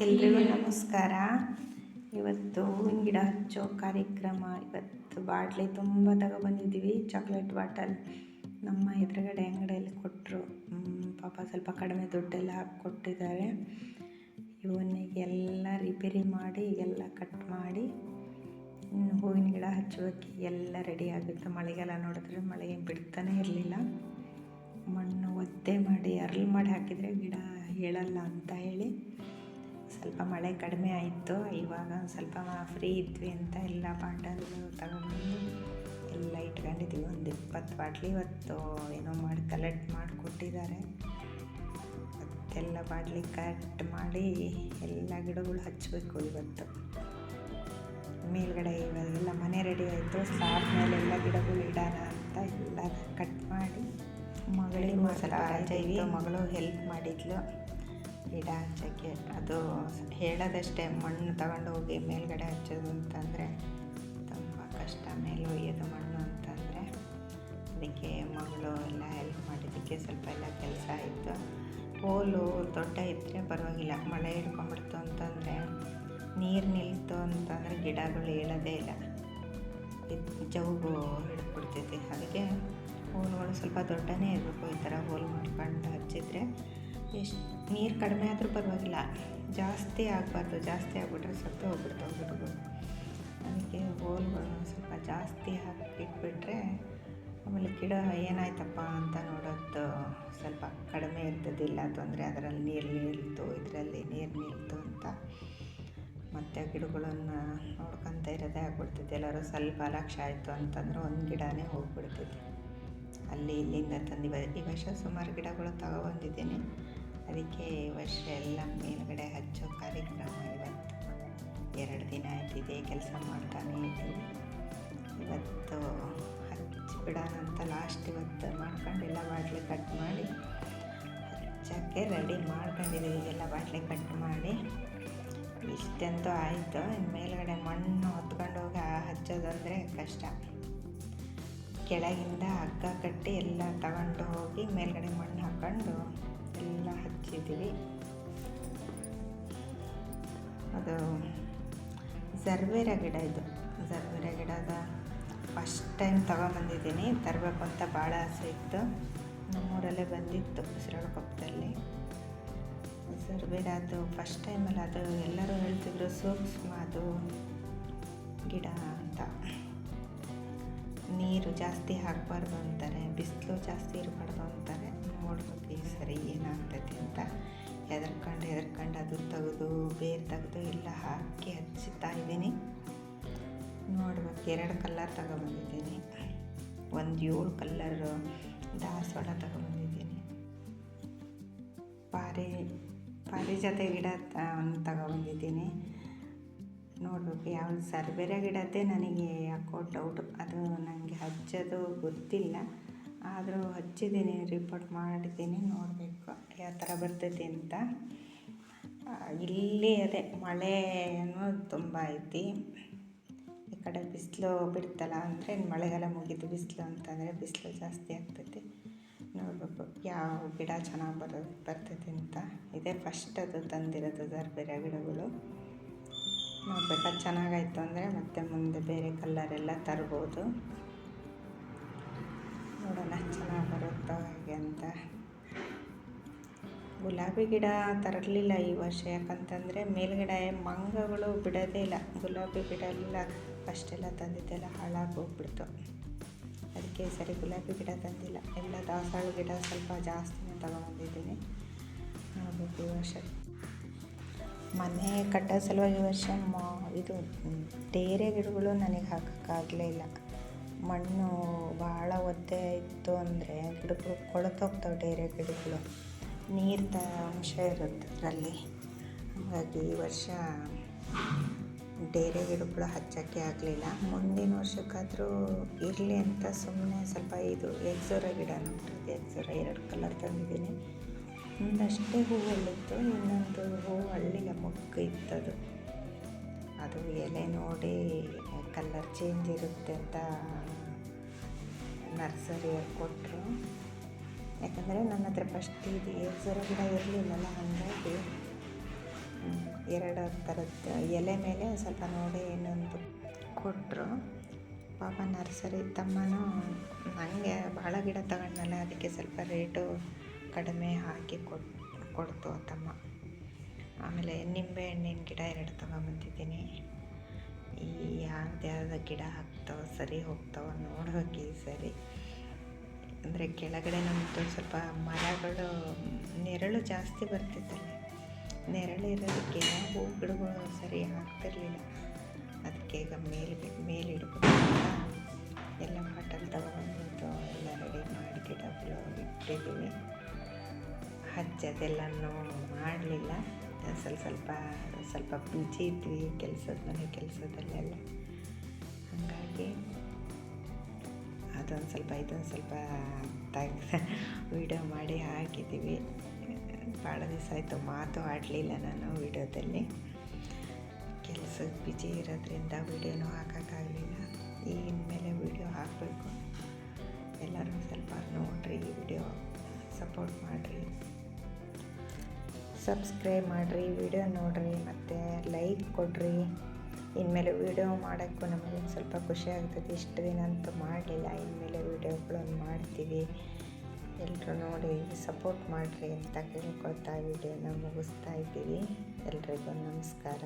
ಎಲ್ರಿಗೂ ನಮಸ್ಕಾರ. ಇವತ್ತು ಹೂವಿನ ಗಿಡ ಹಚ್ಚೋ ಕಾರ್ಯಕ್ರಮ. ಇವತ್ತು ಬಾಟ್ಲಿ ತುಂಬ ತಗೊಬಂದಿದ್ದೀವಿ. ಚಾಕ್ಲೇಟ್ ಬಾಟಲ್ ನಮ್ಮ ಎದುರುಗಡೆ ಅಂಗಡಿಯಲ್ಲಿ ಕೊಟ್ಟರು ಪಾಪ ಸ್ವಲ್ಪ ಕಡಿಮೆ ದುಡ್ಡೆಲ್ಲ ಹಾಕಿ ಕೊಟ್ಟಿದ್ದಾರೆ ಇವನ್ನಿಗೆಲ್ಲ ರಿಪೇರಿ ಮಾಡಿ ಎಲ್ಲ ಕಟ್ ಮಾಡಿ ಇನ್ನು ಹೂವಿನ ಗಿಡ ಹಚ್ಚೋಕ್ಕೆ ಎಲ್ಲ ರೆಡಿ ಆಗಿತ್ತು. ಮಳೆಗೆಲ್ಲ ನೋಡಿದ್ರೆ ಮಳೆ ಬಿಡ್ತಾನೆ ಇರಲಿಲ್ಲ. ಮಣ್ಣು ಒದ್ದೆ ಮಾಡಿ ಅರಳು ಮಾಡಿ ಹಾಕಿದರೆ ಗಿಡ ಹೇಳಲ್ಲ ಅಂತ ಹೇಳಿ ಸ್ವಲ್ಪ ಮಳೆ ಕಡಿಮೆ ಆಯಿತು ಇವಾಗ ಒಂದು ಸ್ವಲ್ಪ ಫ್ರೀ ಇದ್ವಿ ಅಂತ ಎಲ್ಲ ಬಾಟಲ್ ತಗೊಂಡ್ಬಂದು ಎಲ್ಲ ಇಟ್ಕೊಂಡಿದ್ದೀವಿ ಒಂದು ಇಪ್ಪತ್ತು ಬಾಟ್ಲಿ ಇವತ್ತು ಏನೋ ಮಾಡಿ ಕಲೆಕ್ಟ್ ಮಾಡಿಕೊಟ್ಟಿದ್ದಾರೆ. ಮತ್ತೆಲ್ಲ ಬಾಟ್ಲಿ ಕಟ್ ಮಾಡಿ ಎಲ್ಲ ಗಿಡಗಳು ಹಚ್ಚಬೇಕು ಇವತ್ತು. ಮೇಲ್ಗಡೆ ಇವಾಗೆಲ್ಲ ಮನೆ ರೆಡಿ ಆಯಿತು ಸ್ಲಾಬ್ ಮೇಲೆ ಎಲ್ಲ ಗಿಡಗಳು ಇಡೋಣ ಅಂತ ಎಲ್ಲ ಕಟ್ ಮಾಡಿ ಮಗಳಿಗೆ ರಜೆ ಮಗಳು ಹೆಲ್ಪ್ ಮಾಡಿದ್ಲು. ಗಿಡ ಹಚ್ಚೋಕ್ಕೆ ಅದು ಹೇಳೋದಷ್ಟೇ ಮಣ್ಣು ತಗೊಂಡು ಹೋಗಿ ಮೇಲ್ಗಡೆ ಹಚ್ಚೋದು ಅಂತಂದರೆ ತುಂಬ ಕಷ್ಟ, ಮೇಲೆ ಒಯ್ಯೋದು ಮಣ್ಣು ಅಂತಂದರೆ ಅದಕ್ಕೆ ಮಗಳು ಎಲ್ಲ ಹೆಲ್ಪ್ ಮಾಡಿದ್ದಕ್ಕೆ ಸ್ವಲ್ಪ ಎಲ್ಲ ಕೆಲಸ ಆಯಿತು. ಹೋಲು ದೊಡ್ಡ ಇದ್ದರೆ ಪರವಾಗಿಲ್ಲ, ಮಳೆ ಹಿಡ್ಕೊಂಬಿಡ್ತು ಅಂತಂದರೆ ನೀರು ನಿಲ್ತು ಅಂತಂದರೆ ಗಿಡಗಳು ಹೇಳೋದೇ ಇಲ್ಲ. ಜವುಗು ಹಿಡ್ಕೊಡ್ತೈತಿ, ಅದಕ್ಕೆ ಹೋಲುಗಳು ಸ್ವಲ್ಪ ದೊಡ್ಡನೇ ಇರಬೇಕು ಈ ಥರ ಹೋಲು ಮಾಡ್ಕೊಂಡು ಹಚ್ಚಿದ್ರೆ ಎಷ್ಟು ನೀರು ಕಡಿಮೆ ಆದರೂ ಪರವಾಗಿಲ್ಲ. ಜಾಸ್ತಿ ಆಗಬಾರ್ದು, ಜಾಸ್ತಿ ಆಗಿಬಿಟ್ರೆ ಸತ್ತು ಹೋಗ್ಬಿಡ್ತಾವೆ ಗಿಡಗಳು ಅದಕ್ಕೆ ಹೋಲ್ಗಳು ಸ್ವಲ್ಪ ಜಾಸ್ತಿ ಹಾಕಿಟ್ಬಿಟ್ರೆ ಆಮೇಲೆ ಗಿಡ ಏನಾಯ್ತಪ್ಪ ಅಂತ ನೋಡೋದು ಸ್ವಲ್ಪ ಕಡಿಮೆ ಇರ್ತದಿಲ್ಲ ತೊಂದರೆ. ಅದರಲ್ಲಿ ನೀರು ನಿಲ್ತು, ಇದರಲ್ಲಿ ನೀರು ನಿಲ್ತು ಅಂತ ಮತ್ತು ಗಿಡಗಳನ್ನು ನೋಡ್ಕೊತ ಇರೋದೇ ಆಗ್ಬಿಡ್ತಿದ್ದೆ ಎಲ್ಲರೂ ಸ್ವಲ್ಪ ಲಕ್ಷ ಆಯಿತು ಅಂತಂದ್ರೆ ಒಂದು ಗಿಡನೇ ಹೋಗ್ಬಿಡ್ತಿದ್ದೆ ಅಲ್ಲಿ ಇಲ್ಲಿಂದ ತಂದು ಈ ವರ್ಷ ಸುಮಾರು ಗಿಡಗಳು ತಗೊಬಂದಿದ್ದೀನಿ ಅದಕ್ಕೆ ಈ ವರ್ಷ ಎಲ್ಲ ಮೇಲುಗಡೆ ಹಚ್ಚೋ ಕಾರ್ಯಕ್ರಮ ಇವತ್ತು. ಎರಡು ದಿನ ಆಯ್ತು ಇದೇ ಕೆಲಸ ಮಾಡ್ತಾನೆ ಇದ್ದೀವಿ ಇವತ್ತು ಹಚ್ಚಿ ಬಿಡೋಣ ಅಂತ ಲಾಸ್ಟ್ ಇವತ್ತು ಮಾಡ್ಕೊಂಡು ಎಲ್ಲ ಬಾಟ್ಲಿ ಕಟ್ ಮಾಡಿ, ಹಚ್ಚೋಕ್ಕೆ ರೆಡಿ ಮಾಡ್ಕೊಂಡಿದ್ದೀವಿ ಎಲ್ಲ ಬಾಟ್ಲಿ ಕಟ್ ಮಾಡಿ ಇಷ್ಟಂತೂ ಆಯಿತು. ಇನ್ನು ಮೇಲ್ಗಡೆ ಮಣ್ಣು ಹೊತ್ಕೊಂಡು ಹೋಗಿ ಹಚ್ಚೋದಂದರೆ ಕಷ್ಟ. ಕೆಳಗಿಂದ ಹಗ್ಗ ಕಟ್ಟಿ ಎಲ್ಲ ತಗೊಂಡು ಹೋಗಿ ಮೇಲ್ಗಡೆ ಮಣ್ಣು ಹಾಕ್ಕೊಂಡು ಎಲ್ಲ ಹಚ್ಚಿದ್ದೀವಿ. ಅದು ಜರ್ಬೇರ ಗಿಡ ಇದು. ಜರ್ಬೇರ ಗಿಡದ ಫಸ್ಟ್ ಟೈಮ್ ತಗೊಂಬಂದಿದ್ದೀನಿ. ತರಬೇಕು ಅಂತ ಭಾಳ ಆಸೆ ಇತ್ತು. ನಮ್ಮೂರಲ್ಲೇ ಬಂದಿತ್ತು ಕೊಪ್ಪದಲ್ಲಿ ಜರ್ಬೇರ ಅದು ಫಸ್ಟ್ ಟೈಮಲ್ಲಿ ಅದು ಎಲ್ಲರೂ ಹೇಳ್ತಿದ್ರು ಸೂಕ್ಷ್ಮ ಅದು ಗಿಡ ಅಂತ. ನೀರು ಜಾಸ್ತಿ ಹಾಕಬಾರ್ದು ಅಂತಾರೆ, ಬಿಸಿಲು ಜಾಸ್ತಿ ಇರಬಾರ್ದು ಅಂತಾರೆ. ನೋಡ್ಬೇಕು ಸರಿ ಏನಾಗ್ತೈತಿ ಅಂತ. ಹೆದರ್ಕೊಂಡು ಹೆದರ್ಕೊಂಡು ಅದು ತೆಗೆದು, ಬೇರೆ ತೆಗೆದು ಎಲ್ಲ ಹಾಕಿ ಹಚ್ಚುತ್ತಾ ಇದ್ದೀನಿ. ನೋಡ್ಬೇಕು, ಎರಡು ಕಲ್ಲರ್ ತಗೊಬಂದಿದ್ದೀನಿ. ಒಂದು ಏಳು ಕಲ್ಲರ್ ದಾಸವಾಳ ತಗೊಬಂದಿದ್ದೀನಿ. ಪಾರಿ ಪಾರಿಜಾತ ಗಿಡ ತಗೊಬಂದಿದ್ದೀನಿ. ನೋಡಬೇಕು, ಯಾವ್ದು ಸರ್ಬೇರೆ ಗಿಡದ್ದೇ ನನಗೆ ಯಾಕೋ ಡೌಟು ಅದು ನನಗೆ ಹಚ್ಚೋದು ಗೊತ್ತಿಲ್ಲ. ಆದರೂ ಹಚ್ಚಿದ್ದೀನಿ ರಿಪೋರ್ಟ್ ಮಾಡಿದ್ದೀನಿ, ನೋಡಬೇಕು ಯಾವ ಥರ ಬರ್ತೈತಿ ಅಂತ. ಇಲ್ಲಿ ಅದೇ, ಮಳೆ ಅನ್ನೋದು ತುಂಬ ಐತಿ. ಈ ಕಡೆ ಬಿಸಿಲು ಬಿಡ್ತಲ್ಲ ಅಂದರೆ ಮಳೆಗಾಲ ಮುಗಿದು ಬಿಸಿಲು ಅಂತಂದರೆ ಬಿಸಿಲು ಜಾಸ್ತಿ ಆಗ್ತೈತಿ. ನೋಡಬೇಕು ಯಾವ ಗಿಡ ಚೆನ್ನಾಗಿ ಬರೋ, ಬರ್ತೈತಿ ಅಂತ. ಇದೇ ಫಸ್ಟ್ ಅದು ತಂದಿರೋದು ಬೇರೆ ಗಿಡಗಳು. ನೋಡ್ಬೇಕಾದ್ರೆ ಚೆನ್ನಾಗಾಯ್ತು ಅಂದರೆ ಮತ್ತೆ ಮುಂದೆ ಬೇರೆ ಕಲ್ಲರೆಲ್ಲ ತರ್ಬೋದು. ನೋಡೋಣ ಚೆನ್ನಾಗಿ ಬರುತ್ತೋ ಹೇಗೆ ಅಂತ. ಗುಲಾಬಿ ಗಿಡ ತರಲಿಲ್ಲ ಈ ವರ್ಷ, ಯಾಕಂತಂದರೆ ಮೇಲ್ಗಡೆ ಮಂಗಗಳು ಬಿಡೋದೇ ಇಲ್ಲ. ಗುಲಾಬಿ ಗಿಡ ಎಲ್ಲ ಫಸ್ಟೆಲ್ಲ ತಂದಿದ್ದೆಲ್ಲ ಹಾಳಾಗಿ ಹೋಗ್ಬಿಡ್ತು. ಅದಕ್ಕೆ ಸರಿ ಗುಲಾಬಿ ಗಿಡ ತಂದಿಲ್ಲ. ಎಲ್ಲ ದಾಸಾಳು ಗಿಡ ಸ್ವಲ್ಪ ಜಾಸ್ತಿನೇ ತಗೊಂಡಿದ್ದೀನಿ. ನೋಡಬೇಕು ಈ ವರ್ಷ. ಮನೆ ಕಟ್ಟೋ ಸಲುವಾಗಿ ವರ್ಷ ಮ ಇದು ಡೇರೆ ಗಿಡಗಳು ನನಗೆ ಹಾಕೋಕ್ಕಾಗಲೇ ಇಲ್ಲ. ಮಣ್ಣು ಭಾಳ ಒದ್ದೆ ಇತ್ತು ಅಂದರೆ ಗಿಡಗಳು ಕೊಳತೋಗ್ತಾವೆ ಡೇರೆ ಗಿಡಗಳು. ನೀರಿನ ಅಂಶ ಇರುತ್ತೆ ಅದರಲ್ಲಿ. ಹಾಗಾಗಿ ಈ ವರ್ಷ ಡೇರೆ ಗಿಡಗಳು ಹಚ್ಚೋಕ್ಕೆ ಆಗಲಿಲ್ಲ. ಮುಂದಿನ ವರ್ಷಕ್ಕಾದರೂ ಇರಲಿ ಅಂತ ಸುಮ್ಮನೆ ಸ್ವಲ್ಪ ಇದು ಎಕ್ಸೋರ ಗಿಡ ನೋಡ್ರಿ ಎಕ್ಸೋರ ಎರಡು ಕಲರ್ ತಂದಿದ್ದೀನಿ. ಒಂದಷ್ಟೇ ಹೂವಲ್ಲಿತ್ತು, ಇನ್ನೊಂದು ಹೂವು ಹಳ್ಳಿಲ್ಲ ಮೊಗ್ಗು ಇತ್ತದು. ಅದು ಎಲೆ ನೋಡಿ ಕಲರ್ ಚೇಂಜ್ ಇರುತ್ತೆ ಅಂತ ನರ್ಸರಿಯವ್ರು ಕೊಟ್ಟರು ಯಾಕಂದರೆ ನನ್ನ ಹತ್ರ ಫಸ್ಟ್ ಇದು ಎಕ್ಸರ ಗಿಡ ಇರಲಿಲ್ಲಲ್ಲ ಹಾಗಾಗಿ ಎರಡು ಥರದ ಎಲೆ ಮೇಲೆ ಸ್ವಲ್ಪ ನೋಡಿ ಇನ್ನೊಂದು ಕೊಟ್ಟರು ಪಾಪ ನರ್ಸರಿ ತಮ್ಮನೂ ನನಗೆ ಭಾಳ ಗಿಡ ತಗೊಂಡಲ್ಲ ಅದಕ್ಕೆ ಸ್ವಲ್ಪ ರೇಟು ಕಡಿಮೆ ಹಾಕಿ ಕೊಟ್ಟು ಕೊಡ್ತು ತಮ್ಮ. ಆಮೇಲೆ ನಿಂಬೆ ಹಣ್ಣಿನ ಗಿಡ ಎರಡು ತಗೊಂಬಂದಿದ್ದೀನಿ. ಈ ಯಾವ್ದು ಗಿಡ ಹಾಕ್ತಾವ, ಸರಿ ಹೋಗ್ತಾವ ನೋಡೋಕೆ ಈ ಸರಿ. ಅಂದರೆ ಕೆಳಗಡೆ ನಮ್ಮದು ಸ್ವಲ್ಪ ಮರಗಳು, ನೆರಳು ಜಾಸ್ತಿ ಬರ್ತಿತ್ತಲ್ಲ, ನೆರಳು ಇರೋದಕ್ಕೆ ಹೂ ಗಿಡಗಳು ಸರಿ ಆಗ್ತಿರಲಿಲ್ಲ. ಅದಕ್ಕೆ ಈಗ ಮೇಲೆ ಮೇಲೆ ಇಡ್ಬೇಕು ಎಲ್ಲ ಬಾಟಲ್ ತಗೊಂಡು ಎಲ್ಲ ರೆಡಿ ಮಾಡಿ ಗಿಡಗಳು ಇಟ್ಟಿದ್ದೀವಿ ಹಚ್ಚದೆಲ್ಲನೂ ಮಾಡಲಿಲ್ಲ. ಸ್ವಲ್ಪ ಸ್ವಲ್ಪ ಸ್ವಲ್ಪ ಬಿಜಿ ಇದ್ವಿ ಕೆಲಸದ ಮನೆ ಕೆಲಸದಲ್ಲೆಲ್ಲ. ಹಾಗಾಗಿ ಅದೊಂದು ಸ್ವಲ್ಪ ಇದೊಂದು ಸ್ವಲ್ಪ ತೆಗ್ದು ವಿಡಿಯೋ ಮಾಡಿ ಹಾಕಿದ್ದೀವಿ ಭಾಳ ದಿವಸ ಆಯಿತು ಮಾತು ಆಡಲಿಲ್ಲ ನಾನು ವಿಡಿಯೋದಲ್ಲಿ. ಕೆಲಸಕ್ಕೆ ಬಿಜಿ ಇರೋದ್ರಿಂದ ವಿಡಿಯೋನೂ ಹಾಕೋಕ್ಕಾಗಲಿಲ್ಲ ಈಗಿನ ಮೇಲೆ ವಿಡಿಯೋ ಹಾಕಬೇಕು. ಎಲ್ಲರೂ ಸ್ವಲ್ಪ ನೋಡಿರಿ, ವಿಡಿಯೋ ಸಪೋರ್ಟ್ ಮಾಡಿರಿ. ಸಬ್ಸ್ಕ್ರೈಬ್ ಮಾಡಿರಿ ವಿಡಿಯೋ ನೋಡಿರಿ, ಮತ್ತು ಲೈಕ್ ಕೊಡಿರಿ. ಇನ್ಮೇಲೆ ವಿಡಿಯೋ ಮಾಡೋಕ್ಕೂ ನಮಗೆ ಸ್ವಲ್ಪ ಖುಷಿ ಆಗ್ತದೆ. ಇಷ್ಟು ದಿನ ಅಂತೂ ಮಾಡಲಿಲ್ಲ, ಇನ್ಮೇಲೆ ವಿಡಿಯೋಗಳನ್ನು ಮಾಡ್ತೀವಿ. ಎಲ್ಲರೂ ನೋಡಿ ಸಪೋರ್ಟ್ ಮಾಡಿರಿ ಅಂತ ಕೇಳ್ಕೊತಾ ವಿಡಿಯೋನ ಮುಗಿಸ್ತಾ ಇದ್ದೀವಿ. ಎಲ್ರಿಗೂ ನಮಸ್ಕಾರ.